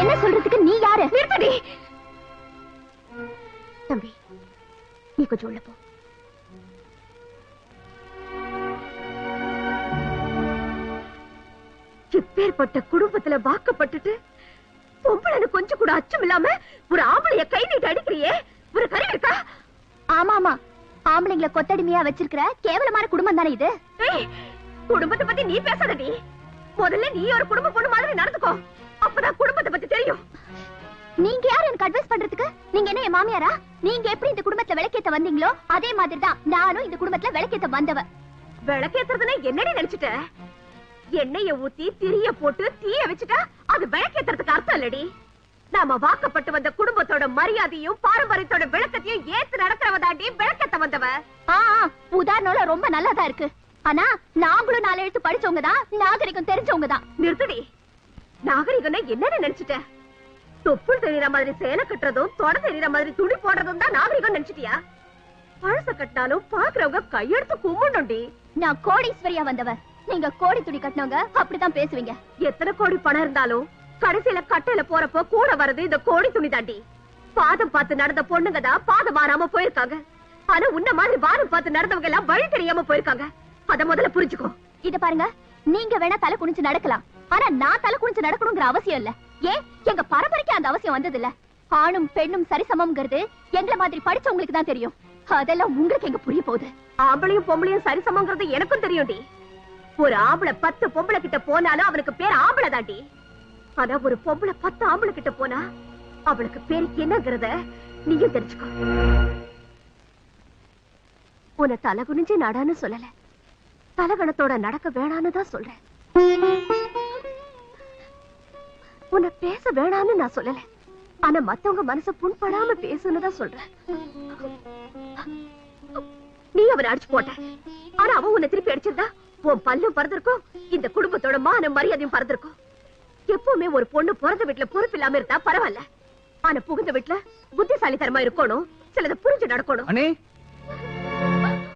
என்ன சொல்றதுக்கு நீ யாரு? நிறுத்தடி தம்பி நீ கொஞ்சம் உள்ள போ. இப்பேற்பட்ட குடும்பத்துல வாக்கப்பட்டுட்டு பொம்பளைன்னு கொஞ்சம் கூட அச்சம் இல்லாம ஒரு ஆம்பளைய கை நீட்டு அடிக்கிறியே? ஒரு கறி இருக்கா? ஆமா ஆமா. ஆம்பளைங்களை கொத்தடிமையா வச்சிருக்கிற கேவலமான குடும்பம் தானே இது குடும்பத்தை பத்தி நீ பேசாதடி. முதல்ல நீ ஒரு குடும்ப பொண்ணு மாதிரி நடந்துக்கோ. அப்பதான் குடும்பத்தை பத்தி தெரியும். நீங்க யார் எனக்கு அட்வைஸ் பண்றதுக்கு? நீங்க என்ன என் மாமியாரா? நீங்க எப்படி இந்த குடும்பத்துல விளக்கேத்த வந்தீங்களோ அதே மாதிரி தான் நானும் இந்த குடும்பத்துல விளக்கேத்த வந்தவ. விளக்கேத்துறதுன்னா என்னடி நினைச்சிட்ட? எண்ணெய ஊத்தி திரிய போட்டு தீய வச்சுட்டா அது விளக்கேத்துறதுக்கு அர்த்தம் இல்லடி. நாம வாக்கப்பட்டு வந்த குடும்பத்தோட மரியாதையும் பாரம்பரியத்தோட விளக்கத்தையும் ஏத்து நடக்கிறவ தாண்டி விளக்கத்த வந்தவ. ஆ உதாரணம் ரொம்ப நல்லாதான் இருக்கு. ஆனா நாங்களும் நாலு எழுத்து படிச்சவங்க தான் நாகரிகம் தெரிஞ்சவங்க தான். நிறுத்தடி. நாகரிகம்னா என்னன்னு நினைச்சிட்ட? தொப்புள் தெரியற மாதிரி சேலை கட்டுறதும் தொட தெரியற மாதிரி துணி போடுறதும் தான் நாகரிகம் நினைச்சிட்டியா? பழச கட்டினாலும் பாக்குறவங்க கையெடுத்து கும்பிடணும்டி. நான் கோடீஸ்வரியா வந்தவ நீங்க கோடி துணி கட்டினவங்க அப்படிதான் பேசுவீங்க. எத்தனை கோடி பணம் இருந்தாலும் கடைசியில கட்டையில போறப்போ கூட வர்றது இந்த கோடி துணி தாண்டி. பாதம் பார்த்து நடந்த பொண்ணுங்க தான் பாதம் மாறாம போயிருக்காங்க. ஆனா உன்ன மாதிரி வாரம் பார்த்து நடந்தவங்க எல்லாம் வழி தெரியாம போயிருக்காங்க. அத முதல்ல புரிஞ்சுக்கோ. இத பாருங்க. நீங்க வேணா தலை குனிஞ்சு நடக்கலாம். ஆனா நான் தலை குனிஞ்சு நடக்கணுங்கிற அவசியம் இல்ல. ஏன் எங்க பரம்பரைக்கு அந்த அவசியம் வந்தது இல்ல ஆணும் பெண்ணும் சரிசமம்ங்கிறது எங்களை மாதிரி படிச்சவங்களுக்கு தான் தெரியும். அதெல்லாம் உங்களுக்கு எங்க புரிய போகுது? ஆம்பளையும் பொம்பளையும் சரிசமங்கிறது எனக்கும் தெரியும்டி ஒரு ஆம்பளை பத்து பொம்பளை கிட்ட போனாலும் அவனுக்கு பேர் ஆம்பளை தாண்டி ஆனா ஒரு பொம்பளை பத்து ஆம்பளை கிட்ட போனா அவளுக்கு பேர் என்னங்கறத நீயும் தெரிஞ்சுக்கோ. உன்னை தலை குனிஞ்சு நடான்னு சொல்லல. தலகணத்தோட நடக்க வேணான்னு தான் சொல்றேன். உன்னை பேச வேணான்னு நான் சொல்லல. ஆனா மத்தவங்க மனச புண்படாம பேசுன்னு தான் சொல்றேன். நீ அவனை அடிச்சு போட்ட. ஆனா அவன் உன்னை திருப்பி அடிச்சிருந்தா உன் பல்லும் பறந்திருக்கும் இந்த குடும்பத்தோட மான மரியாதையும் பறந்திருக்கும். எப்பவுமே ஒரு பொண்ணு பிறந்த வீட்டுல பொறுப்பு இல்லாம இருந்தா பரவாயில்ல. ஆனா புகுந்த வீட்டுல புத்திசாலித்தனமா இருக்கணும் சிலதை புரிஞ்சு நடக்கணும்.